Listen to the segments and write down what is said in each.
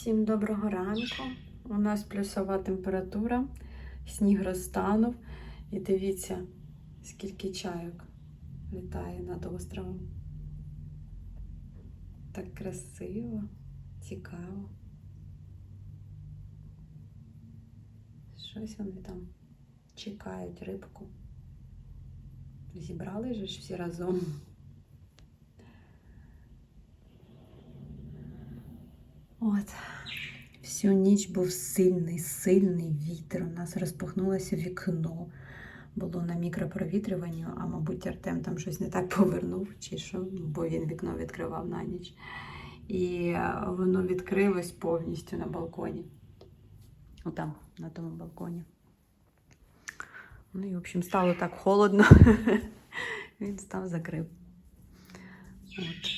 Всім доброго ранку. У нас плюсова температура, сніг розтанув. І дивіться, скільки чайок літає над островом. Так красиво, цікаво. Щось вони там чекають рибку. Зібрали же ж всі разом. От. Всю ніч був сильний, сильний вітер. У нас розпахнулося вікно. Було на мікропровітрюванні, а мабуть, Артем там щось не так повернув, чи що, бо він вікно відкривав на ніч. І е, воно відкрилось повністю на балконі. Отам, на тому балконі. Ну і, в общем, стало так холодно. Він став закрив. От.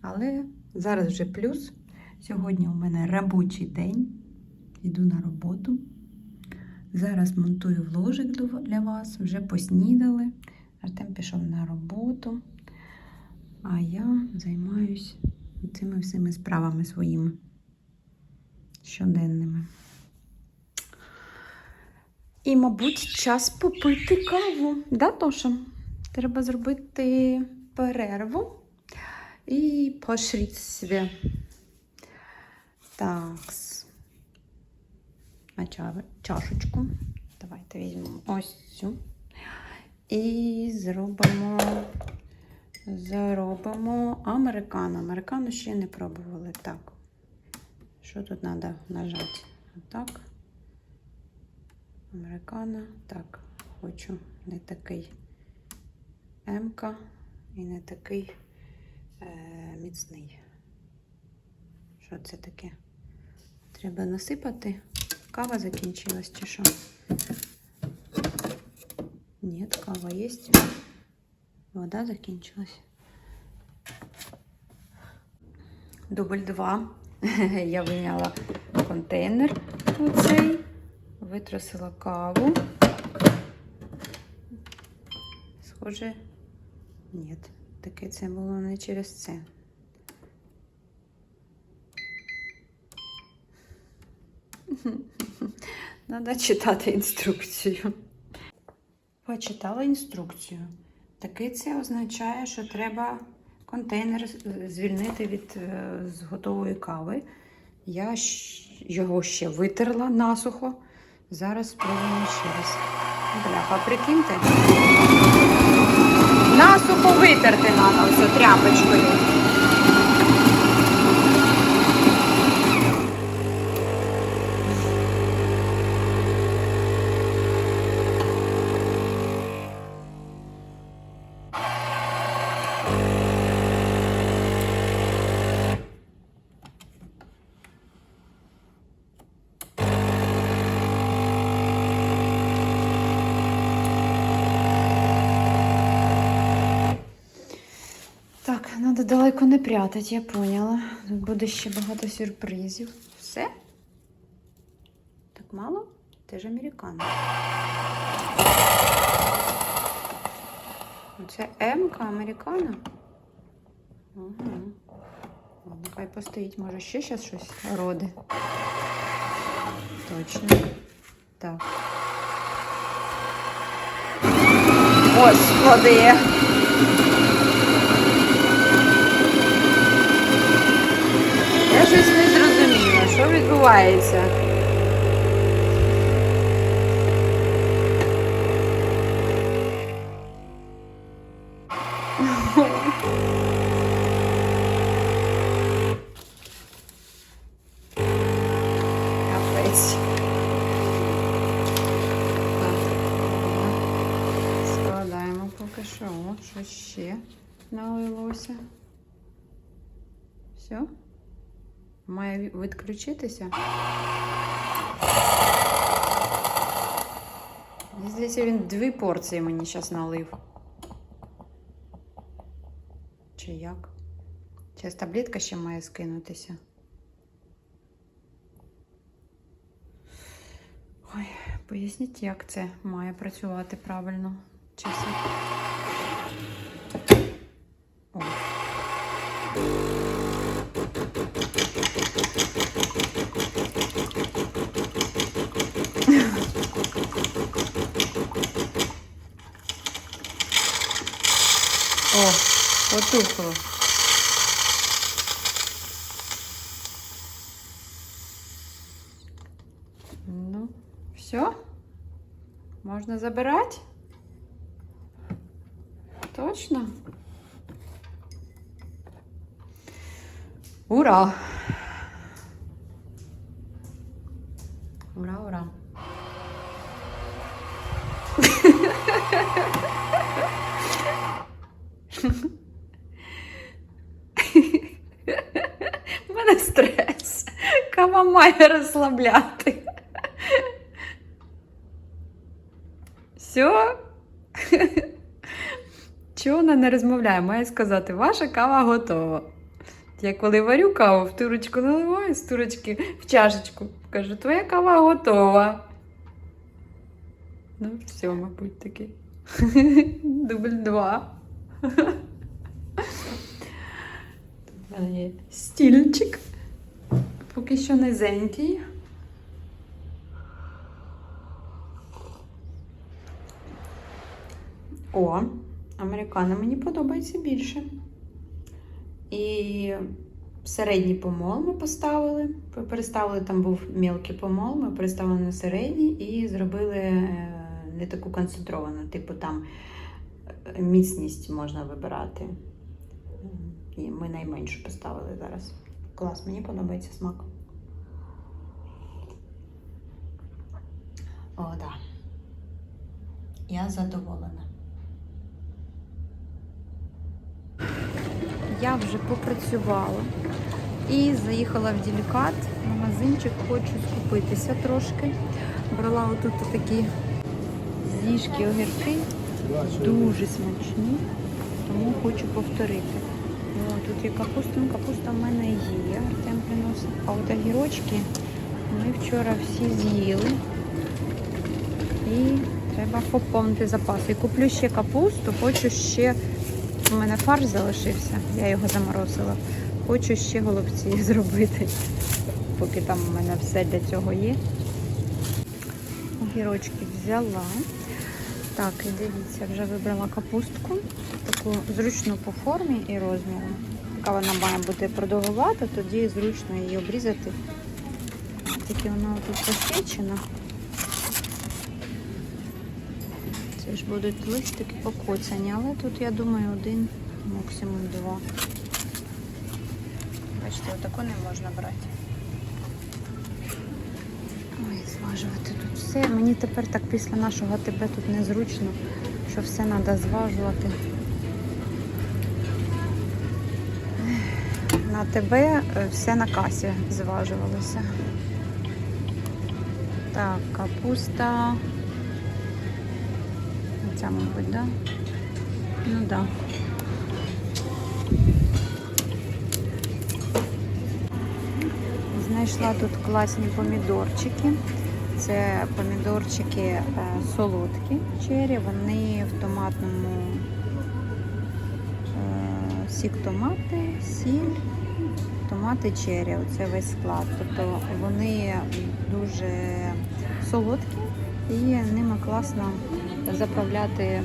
Але зараз вже плюс. Сьогодні у мене робочий день. Йду на роботу. Зараз монтую вложик для вас. Вже поснідали. Артем пішов на роботу. А я займаюсь цими всіми справами своїми щоденними. І, мабуть, час попити каву. Да, Тоша? Треба зробити перерву і пошріть себе. Так. А чашечку. Давайте візьмемо ось цю. І зробимо. Зробимо американо. Американо ще не пробували. Так. Що тут треба нажати? Отак. Американо. Так, хочу не такий М-ка і не такий е, міцний. Що це таке? Треба насипати. Кава закінчилась чи що? Ні, кава є. Вода закінчилась. Дубль 2. Я вийняла контейнер оцей, витрусила каву. Схоже, ні, таке це було не через це. Треба читати інструкцію. Почитала інструкцію. Таки це означає, що треба контейнер звільнити від е, з готової кави. Я його ще витерла насухо. Зараз спробуємо ще раз. Бляха, прикиньте. Насухо витерти треба ось тряпочкою. Так, треба прятати, я поняла. Тут буде ще багато сюрпризів. Все? Так мало? Ти ж американо. Це М-ка американо? Угу. Ладно, хай постоїть, може ще зараз щось роди. Точно. Так. Господи! щось не зрозуміла, що відбувається. Капець. Так, Складаємо поки що. О, що ще налилося. Все? Має відключитися. Здається, він дві порції мені зараз налив. Чи як? Зараз таблетка ще має скинутися. Ой, поясніть, як це має працювати правильно. Часи. О. потухло. Ну, все? Можна забирати? Точно? Ура! Ура, ура! У мене стрес. Кава має розслабляти. Все? Чого вона не розмовляє? Має сказати, ваша кава готова. Я коли варю каву, в турочку наливаю з турочки в чашечку. Кажу, твоя кава готова. Ну, все, мабуть, таки. Дубль два. В мене є стільчик. Поки що низенький. О, американо мені подобається більше. І середній помол ми поставили. Переставили, там був мілкий помол, ми переставили на середній і зробили е, не таку концентровану, типу там е, міцність можна вибирати. І ми найменшу поставили зараз. Клас, мені подобається смак. О. Да. Я задоволена. Я вже попрацювала і заїхала в Ділікат, магазинчик, хочу скупитися трошки. Брала отут такі зіжки огірки, дуже смачні, тому хочу повторити. О, тут є капуста, ну, капуста в мене є, Артем приносить. А от огірочки ми вчора всі з'їли. І треба поповнити запаси. Куплю ще капусту, хочу ще. У мене фарш залишився, я його заморозила. Хочу ще голубці зробити, поки там у мене все для цього є. Огірочки взяла. Так, і дивіться, вже вибрала капустку, таку зручну по формі і розміру. Така вона має бути продовгувата, тоді зручно її обрізати. Тільки вона тут посічена. Ж будуть листики покоцані, але тут, я думаю, один, максимум два. Бачите, отаку не можна брати. Ой, зважувати тут все. Мені тепер так після нашого АТБ тут незручно, що все треба зважувати. На АТБ е, все на касі зважувалося. Так, капуста. Ця, мабуть, да? Ну да. Знайшла тут класні помідорчики. Це помідорчики е, солодкі чері, вони в томатному е, сік томати, сіль, томати чері. Оце весь склад. Тобто вони дуже солодкі і ними класно заправляти,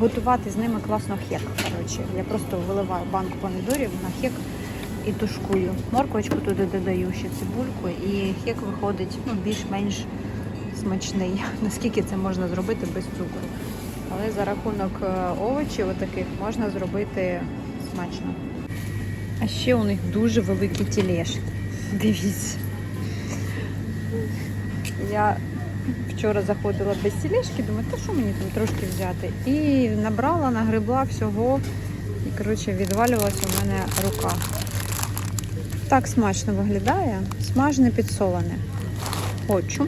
готувати з ними класно хек. Коротше. Я просто виливаю банку помідорів на хек і тушкую. Морквочку туди додаю ще цибульку, і хек виходить ну, більш-менш смачний, наскільки це можна зробити без цукру. Але за рахунок е, овочів отаких можна зробити смачно. А ще у них дуже великі тілешки. Дивіться. Я вчора заходила без тілешки, думаю, та що мені там трошки взяти? І набрала, нагребла всього. І, коротше, відвалювалася у мене рука. Так смачно виглядає. Смажене підсолене. Хочу.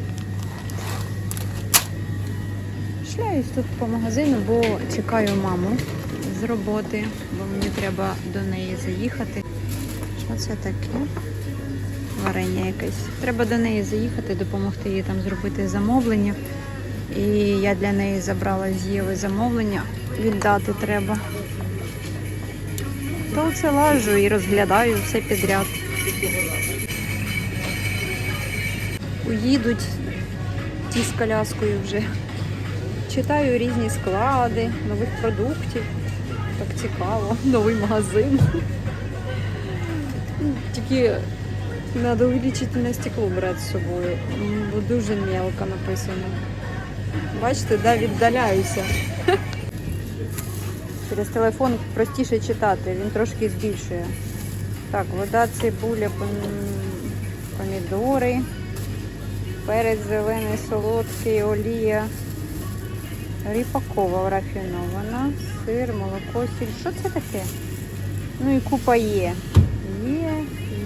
Шляюсь тут по магазину, бо чекаю маму з роботи, бо мені треба до неї заїхати. Що це таке? Варення якесь. Треба до неї заїхати, допомогти їй там зробити замовлення. І я для неї забрала з Єви замовлення. Віддати треба. То це лажу і розглядаю все підряд. Уїдуть ті з коляскою вже. Читаю різні склади нових продуктів. так цікаво. Новий магазин. Тільки треба увеличительне стекло брати з собою, бо дуже мелко написано. Бачите, да, віддаляюся. Через телефон простіше читати, він трошки збільшує. Так, вода, цибуля, помідори, перець зелений, солодкий, олія, ріпакова рафінована, сир, молоко, сіль. Що це таке? Ну і купа є. Є,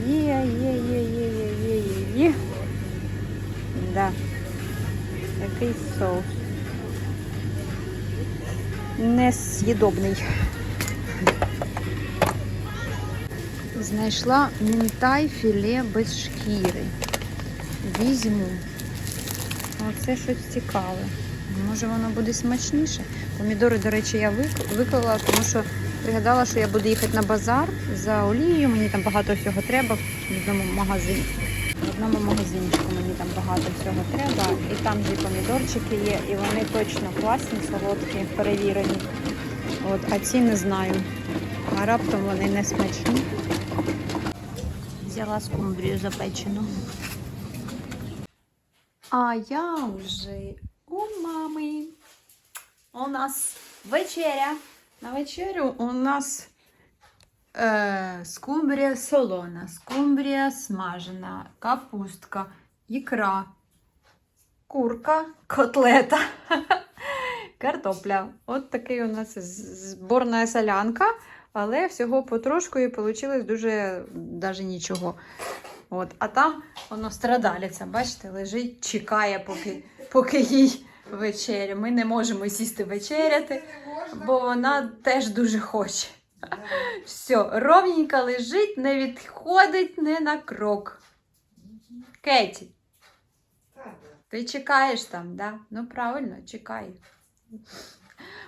є, є, є, є, є, є, є, є. Да. Який соус. Несъїдобний. Знайшла мінтай філе без шкіри. Візьму. Оце щось цікаве. Може воно буде смачніше. Помідори, до речі, я виклала, тому що пригадала, що я буду їхати на базар за олією. Мені там багато всього треба в одному магазині. В одному магазинчику мені там багато всього треба. І там же помідорчики є, і вони точно класні, солодкі, перевірені. От, а ці не знаю. А раптом вони не смачні. Взяла скумбрію запечену. А я вже у мами. У нас вечеря. На вечерю у нас е, скумбрія солона, скумбрія смажена, капустка, ікра, курка, котлета, картопля. От такий у нас зборна солянка, але всього потрошку і вийшло дуже даже нічого. От, а там воно страдалиця, бачите, лежить, чекає, поки, поки їй вечеря. Ми не можемо сісти вечеряти, бо вона теж дуже хоче. Все, ровненько лежить, не відходить не на крок. Кеті, ти чекаєш там, да? Ну правильно, чекай.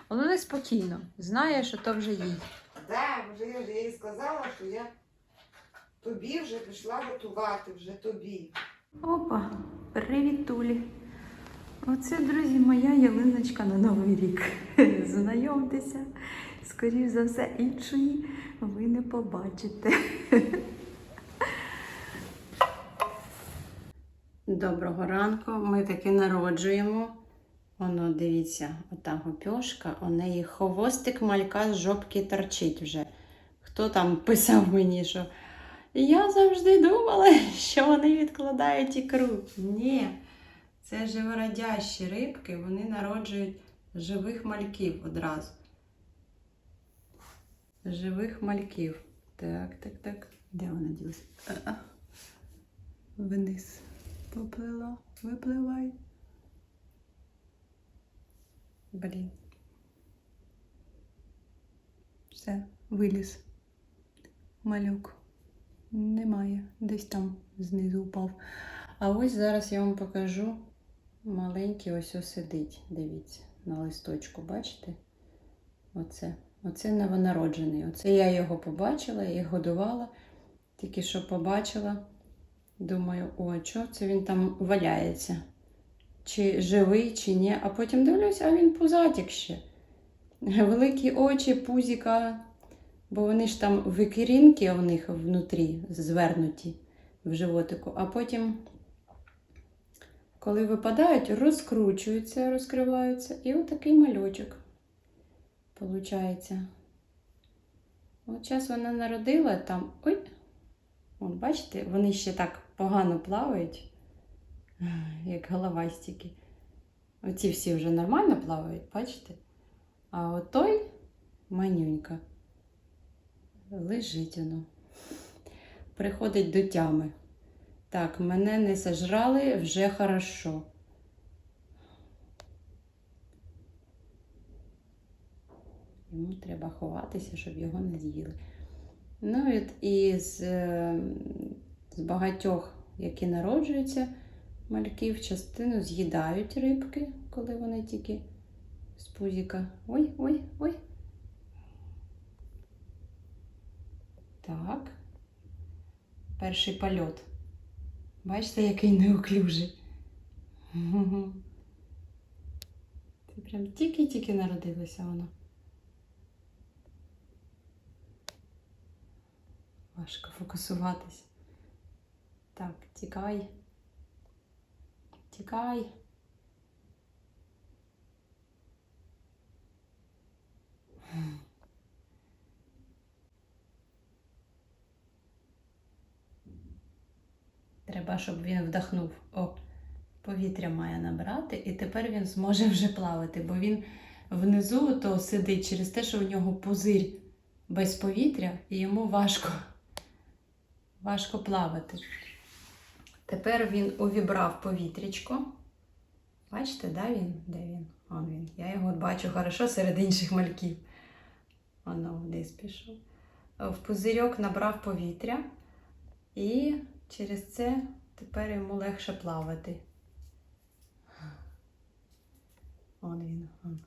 Воно неспокійно, знає, що то вже їй. Да, вже я вже їй сказала, що я тобі вже пішла готувати, вже тобі. Опа, привіт, Тулі. Оце, друзі, моя ялиночка на Новий рік. Знайомтеся, скоріш за все, іншої ви не побачите. Доброго ранку. Ми таки народжуємо. Воно, дивіться, ота гопьошка, у неї хвостик малька з жопки торчить вже. Хто там писав мені, що я завжди думала, що вони відкладають ікру. Ні, це живородящі рибки, вони народжують живих мальків одразу. Живих мальків. Так, так, так. Де вона ділася? Вниз поплила, випливай. Блін. Все, виліз. Малюк. Немає, десь там знизу впав. А ось зараз я вам покажу маленький ось ось сидить. Дивіться, на листочку, бачите? Оце. Оце новонароджений. Оце я його побачила, їх годувала. Тільки що побачила. Думаю, о, що це він там валяється? Чи живий, чи ні. А потім дивлюся, а він пузатик ще. Великі очі, пузіка. Бо вони ж там викирінки у них внутрі звернуті в животику, а потім, коли випадають, розкручуються, розкриваються, і отакий мальочок получається. От час вона народила там. Ой! От, бачите, вони ще так погано плавають, як головастики. Оці всі вже нормально плавають, бачите? А от той манюнька лежить воно. Приходить до тями. Так, мене не сожрали, вже хорошо. Йому треба ховатися, щоб його не з'їли. Ну і з, е, з багатьох, які народжуються мальків, частину з'їдають рибки, коли вони тільки з пузіка. Ой, ой, ой. Так. Перший польот. Бачите, який неуклюжий. Ти прям тільки-тільки народилася вона. Важко фокусуватись. Так, тікай. Тікай. Mm. Треба, щоб він вдохнув. О, повітря має набрати, і тепер він зможе вже плавати, бо він внизу то сидить через те, що у нього пузир без повітря, і йому важко, важко плавати. Тепер він увібрав повітрячко. Бачите, да, він? Де він? Он він. Я його бачу хорошо серед інших мальків. Воно вниз пішов. В пузирьок набрав повітря, і через це тепер йому легше плавати. Он він. Он.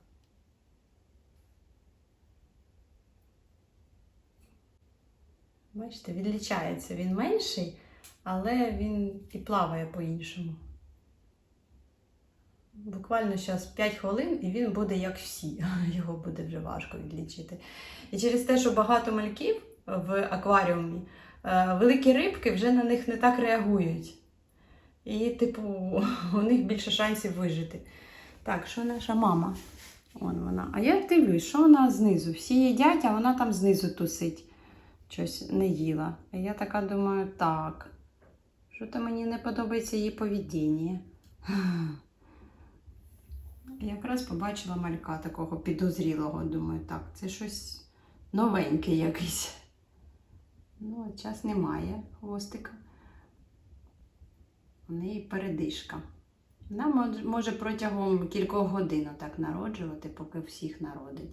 Бачите, відлічається. Він менший, але він і плаває по-іншому. Буквально зараз 5 хвилин, і він буде як всі. Його буде вже важко відлічити. І через те, що багато мальків в акваріумі, великі рибки вже на них не так реагують. І, типу, у них більше шансів вижити. Так, що наша мама? Вон вона. А я дивлюсь, що вона знизу. Всі їдять, а вона там знизу тусить. Щось не їла. І я така думаю, так. Що то мені не подобається її поведіння. Якраз побачила малька такого підозрілого. Думаю, так, це щось новеньке якесь. Ну, от час немає хвостика. У неї передишка. Вона може протягом кількох годин так народжувати, поки всіх народить.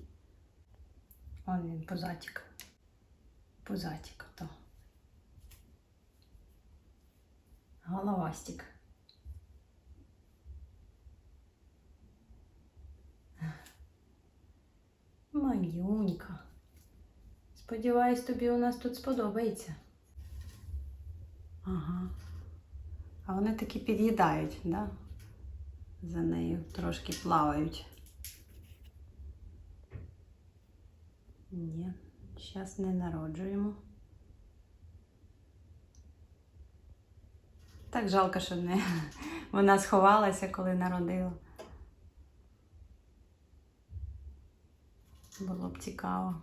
Он він, позатік. Позатік то. Головастик. Манюнька. Сподіваюсь, тобі у нас тут сподобається. Ага. А вони таки під'їдають, да? За нею трошки плавають. Ні, зараз не народжуємо. Так жалко, що не вона сховалася, коли народила. Було б цікаво.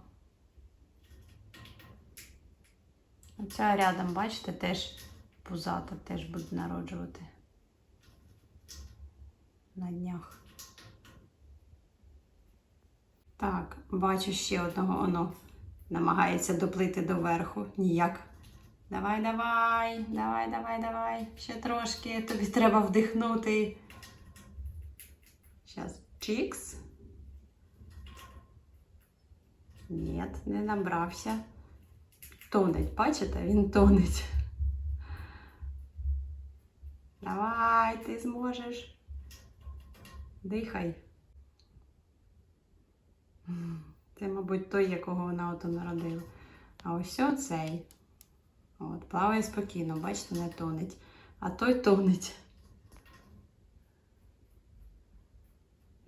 Оця рядом, бачите, теж пузата, теж буде народжувати на днях. Так, бачу ще одного оно намагається доплити до верху. Ніяк. Давай, давай, давай, давай, давай. Ще трошки. Тобі треба вдихнути. Зараз. Чікс. Ні, не набрався. Тонеть, бачите? Він тонеть. Давай, ти зможеш. Дихай. Це, мабуть, той, якого вона ото народила. А ось оцей. От, плаває спокійно, бачите, не тонеть. А той тонеть.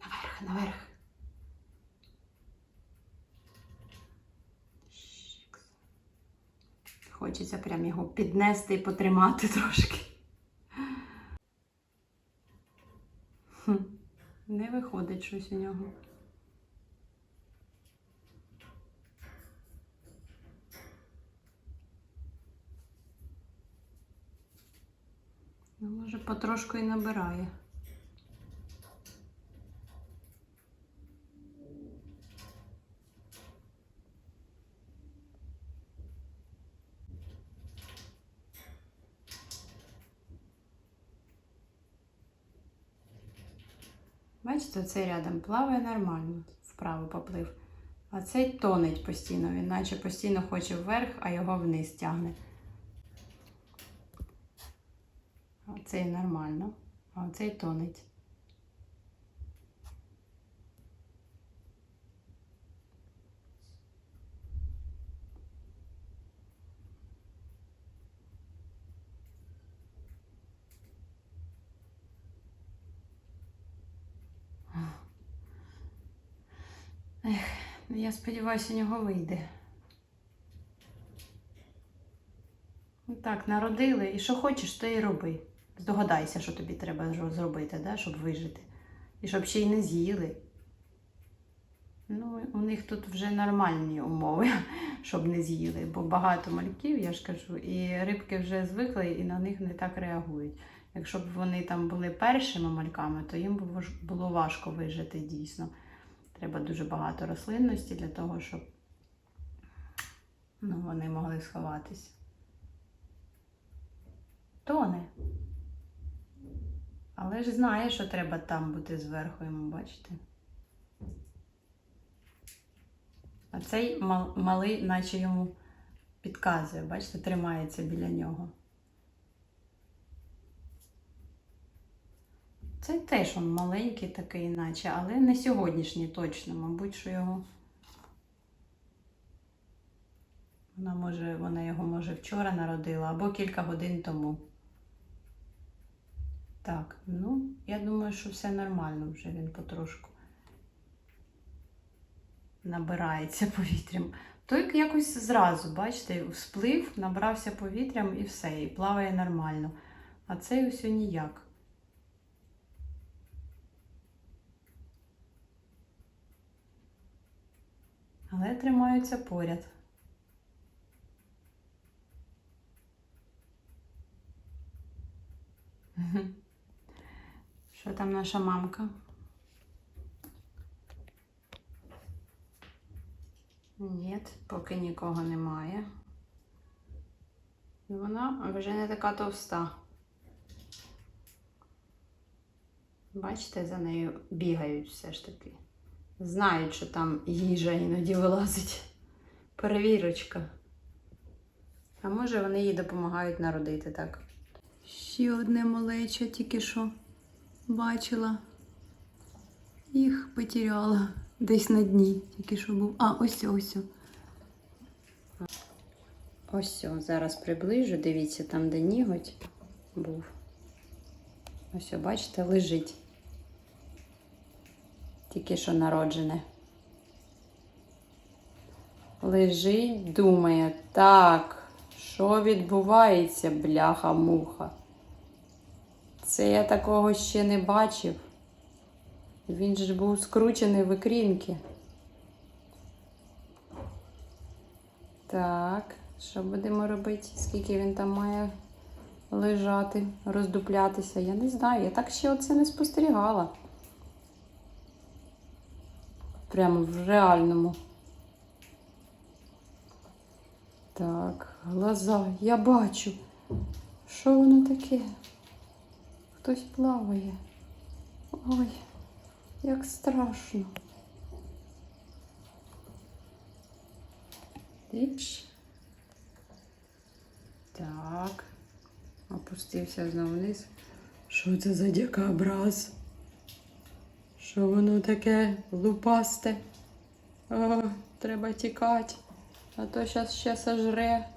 Наверх, наверх. Хочеться прям його піднести і потримати трошки. Не виходить щось у нього. Ну, може, потрошку і набирає. Бачите, цей рядом плаває нормально, вправо поплив. А цей тонеть постійно, він наче постійно хоче вверх, а його вниз тягне. Оцей нормально, а оцей тонеть. Ех, ну я сподіваюся, у нього вийде. Так, народили, і що хочеш, то і роби. Здогадайся, що тобі треба зробити, да, щоб вижити. І щоб ще й не з'їли. Ну, у них тут вже нормальні умови, щоб не з'їли, бо багато мальків, я ж кажу, і рибки вже звикли і на них не так реагують. Якщо б вони там були першими мальками, то їм було важко вижити дійсно. Треба дуже багато рослинності для того, щоб ну, вони могли сховатися. Тоне. Але ж знає, що треба там бути зверху йому, бачите? А цей мал- малий, наче йому підказує, бачите, тримається біля нього. Це теж він маленький такий, наче, але не сьогоднішній точно, мабуть, що його. Вона може, вона його може вчора народила або кілька годин тому. Так, ну, я думаю, що все нормально вже він потрошку набирається повітрям. Той якось зразу, бачите, всплив, набрався повітрям і все, і плаває нормально. А цей ось ніяк. Але тримаються поряд. Що там наша мамка? Ні, поки нікого немає. І Вона вже не така товста. Бачите, за нею бігають все ж таки. Знають, що там їжа іноді вилазить. Перевірочка. А може вони їй допомагають народити так. Ще одне малече тільки що бачила. Їх потеряла десь на дні, тільки що був. А, ось ось. Ось зараз приближу. Дивіться, там, де ніготь був. Ось, бачите, лежить. Тільки що народжене. Лежить, думає, так, що відбувається, бляха-муха. Це я такого ще не бачив. Він же був скручений в ікрінки. Так, що будемо робити? Скільки він там має лежати, роздуплятися? Я не знаю. Я так ще оце не спостерігала. Прямо в реальному. Так, глаза, я бачу. Що воно таке? Хтось плаває. Ой, як страшно. Річ. Так. Опустився знову вниз. Що це за дикобраз? Що воно таке лупасте? О, треба тікати, а то зараз ще сожре.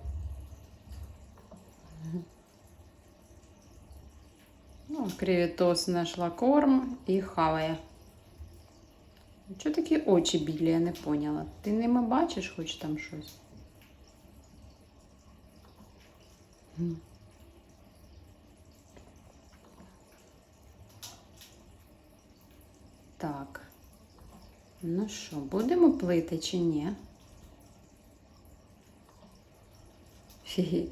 Ну, креветос знайшла корм і хаває. Чого такі очі білі, я не поняла. Ти ними бачиш хоч там щось? Так. Ну що, будемо плити чи ні? Хі-хі.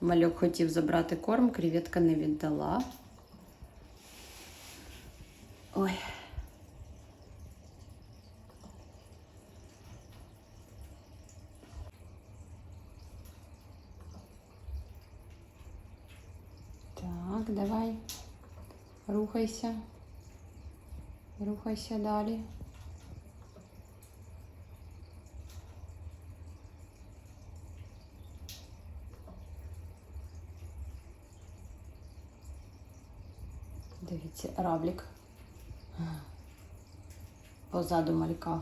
Мальок хотів забрати корм, креветка не віддала. Ой. Так, давай. Рухайся. Рухайся далі. Дивіться, равлік. Позаду малька.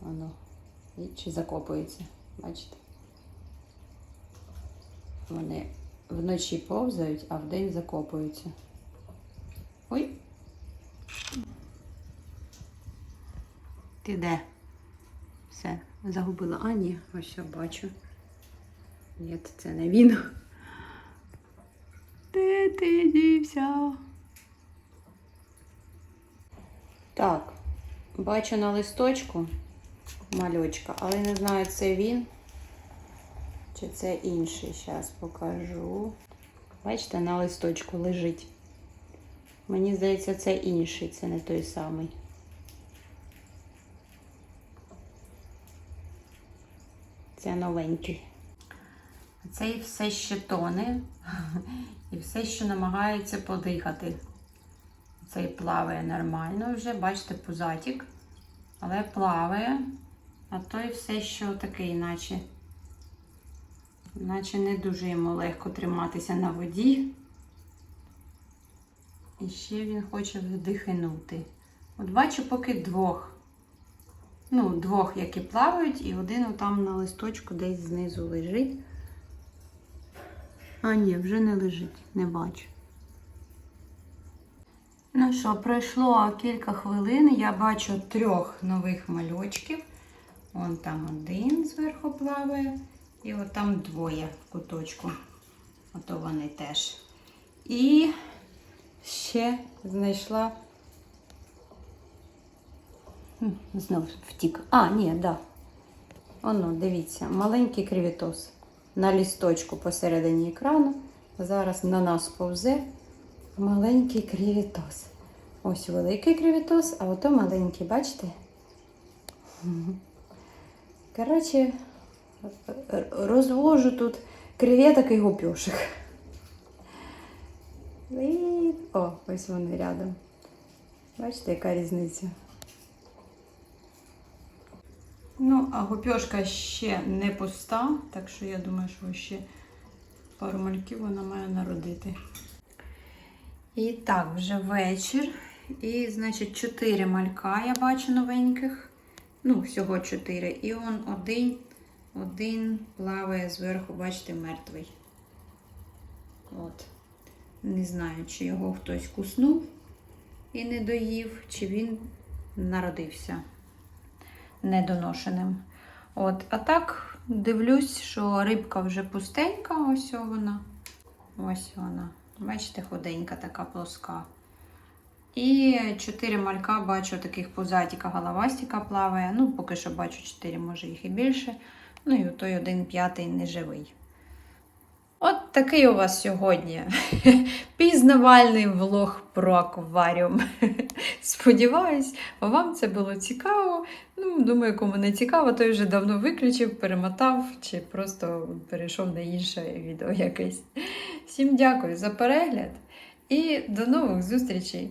Воно. І чи закопується. Бачите? Вони вночі повзають, а вдень закопуються. Ой. Ти де? Все, загубила. А, ні, ось що бачу. Ні, це не він. Де ти дівся? Так, бачу на листочку мальочка, але не знаю, це він чи це інший. Зараз покажу. Бачите, на листочку лежить. Мені здається, це інший, це не той самий. Це новенький. Цей все ще тоне і все ще намагається подихати. Цей плаває нормально вже, бачите, пузатік, але плаває, а той все ще такий, наче, наче не дуже йому легко триматися на воді. І ще він хоче вдихнути. От бачу поки двох. Ну, двох, які плавають, і один там на листочку десь знизу лежить. А, ні, вже не лежить, не бачу. Ну що, пройшло кілька хвилин. Я бачу трьох нових мальочків. Вон там один зверху плаває, і от там двоє в куточку. Ото вони теж. І ще знайшла. Хм, Знов втік. А, ні, да. Оно, дивіться, маленький кривітос на лісточку посередині екрану. Зараз на нас повзе маленький кривітос. Ось великий кривітос, а ото маленький, бачите? Коротше, розвожу тут креветок і гупюшек. О, ось вони рядом. Бачите, яка різниця? Ну, а гупьошка ще не пуста, так що я думаю, що ще пару мальків вона має народити. І так, вже вечір. І, значить, чотири малька я бачу новеньких. Ну, всього чотири. І он один, один плаває зверху, бачите, мертвий. От. Не знаю, чи його хтось куснув і не доїв, чи він народився недоношеним. От, а так дивлюсь, що рибка вже пустенька, ось вона. Ось вона. Бачите, худенька така плоска. І чотири малька бачу таких пузатіка, головастіка плаває. Ну, поки що бачу чотири, може їх і більше. Ну і той один п'ятий неживий. От такий у вас сьогодні пізнавальний влог про акваріум. Сподіваюсь, вам це було цікаво. Ну, думаю, кому не цікаво, той вже давно виключив, перемотав чи просто перейшов на інше відео якесь. Всім дякую за перегляд і до нових зустрічей!